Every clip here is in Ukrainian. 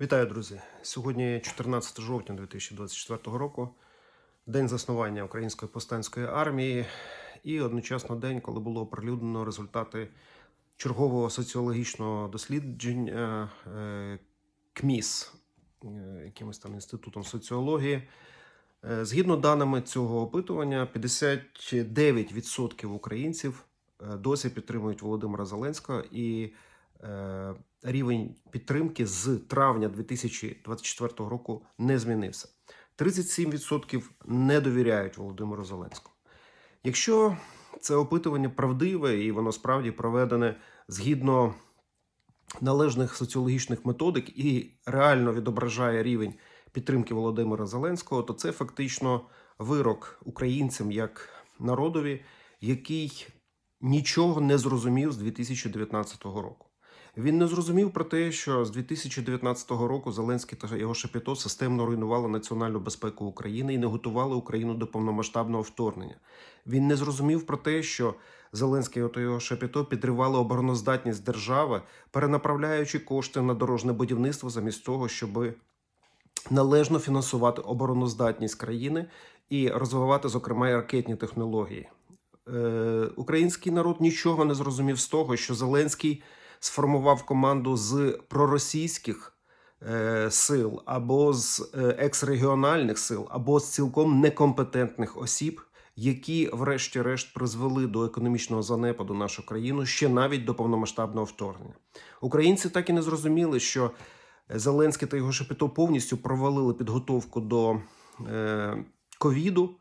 Вітаю, друзі! Сьогодні 14 жовтня 2024 року, день заснування Української повстанської армії, і одночасно день, коли було оприлюднено результати чергового соціологічного дослідження е, КМІС, е, якимось там інститутом соціології. Е, Згідно даними цього опитування, 59% українців досі підтримують Володимира Зеленського і рівень підтримки з травня 2024 року не змінився. 37% не довіряють Володимиру Зеленському. Якщо це опитування правдиве і воно справді проведене згідно належних соціологічних методик і реально відображає рівень підтримки Володимира Зеленського, то це фактично вирок українцям як народові, який нічого не зрозумів з 2019 року. Він не зрозумів про те, що з 2019 року Зеленський та його шапіто системно руйнували національну безпеку України і не готували Україну до повномасштабного вторгнення. Він не зрозумів про те, що Зеленський та його шапіто підривали обороноздатність держави, перенаправляючи кошти на дорожне будівництво замість того, щоб належно фінансувати обороноздатність країни і розвивати, зокрема, і ракетні технології. Е, український народ нічого не зрозумів з того, що Зеленський сформував команду з проросійських е, сил або з е, ексрегіональних сил, або з цілком некомпетентних осіб, які, врешті-решт, призвели до економічного занепаду нашу країну ще навіть до повномасштабного вторгнення. Українці так і не зрозуміли, що Зеленський та його шепіто повністю провалили підготовку до е, ковіду.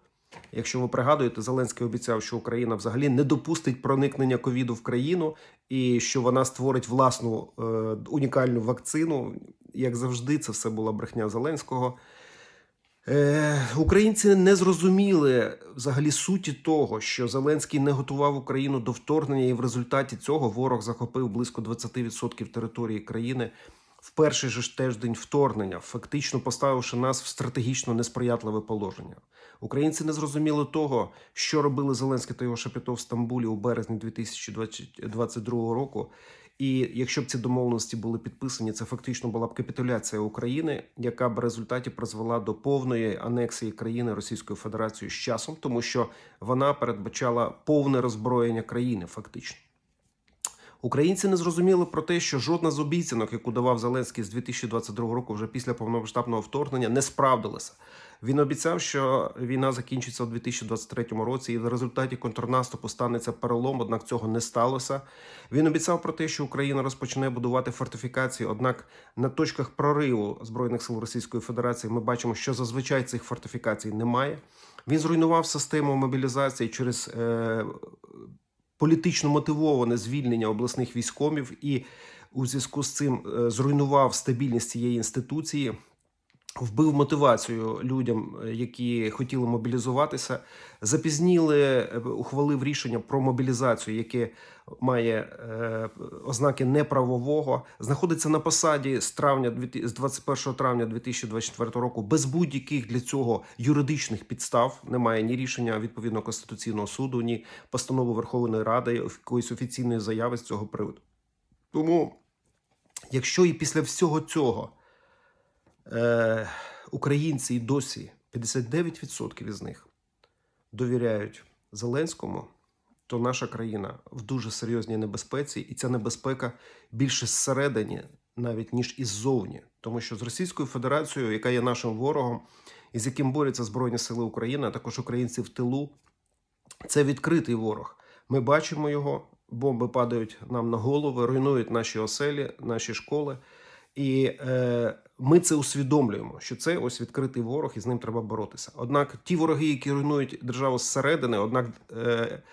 Якщо ви пригадуєте, Зеленський обіцяв, що Україна взагалі не допустить проникнення ковіду в країну і що вона створить власну е, унікальну вакцину. Як завжди, це все була брехня Зеленського. Е, українці не зрозуміли взагалі суті того, що Зеленський не готував Україну до вторгнення, і в результаті цього ворог захопив близько 20% території країни в перший же ж тиждень вторгнення, фактично поставивши нас в стратегічно несприятливе положення. Українці не зрозуміли того, що робили Зеленський та його Шапіто в Стамбулі у березні 2022 року. І якщо б ці домовленості були підписані, це фактично була б капітуляція України, яка б в результаті призвела до повної анексії країни Російською Федерацією з часом, тому що вона передбачала повне роззброєння країни, фактично. Українці не зрозуміли про те, що жодна з обіцянок, яку давав Зеленський з 2022 року, вже після повномасштабного вторгнення, не справдилася. Він обіцяв, що війна закінчиться у 2023 році, і в результаті контрнаступу станеться перелом. Однак цього не сталося. Він обіцяв про те, що Україна розпочне будувати фортифікації. Однак на точках прориву збройних сил Російської Федерації ми бачимо, що зазвичай цих фортифікацій немає. Він зруйнував систему мобілізації через. Е- політично мотивоване звільнення обласних військомів і у зв'язку з цим е, зруйнував стабільність цієї інституції. Вбив мотивацію людям, е, які хотіли мобілізуватися, запізніли, е, ухвалив рішення про мобілізацію, яке має е, ознаки неправового, знаходиться на посаді з травня з 21 травня 2024 року без будь-яких для цього юридичних підстав. Немає ні рішення відповідно конституційного суду, ні постанови Верховної Ради, якоїсь офіційної заяви з цього приводу. Тому, якщо і після всього цього е, українці і досі 59% із них довіряють Зеленському, то наша країна в дуже серйозній небезпеці, і ця небезпека більше зсередині, навіть ніж іззовні. Тому що з Російською Федерацією, яка є нашим ворогом, і з яким борються Збройні Сили України, а також українці в тилу, це відкритий ворог. Ми бачимо його, бомби падають нам на голови, руйнують наші оселі, наші школи. І е, ми це усвідомлюємо, що це ось відкритий ворог, і з ним треба боротися. Однак ті вороги, які руйнують державу зсередини, однак е,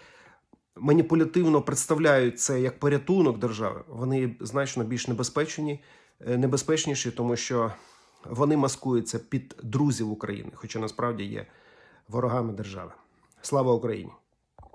маніпулятивно представляють це як порятунок держави, вони значно більш небезпечні, е, небезпечніші, тому що вони маскуються під друзів України, хоча насправді є ворогами держави. Слава Україні!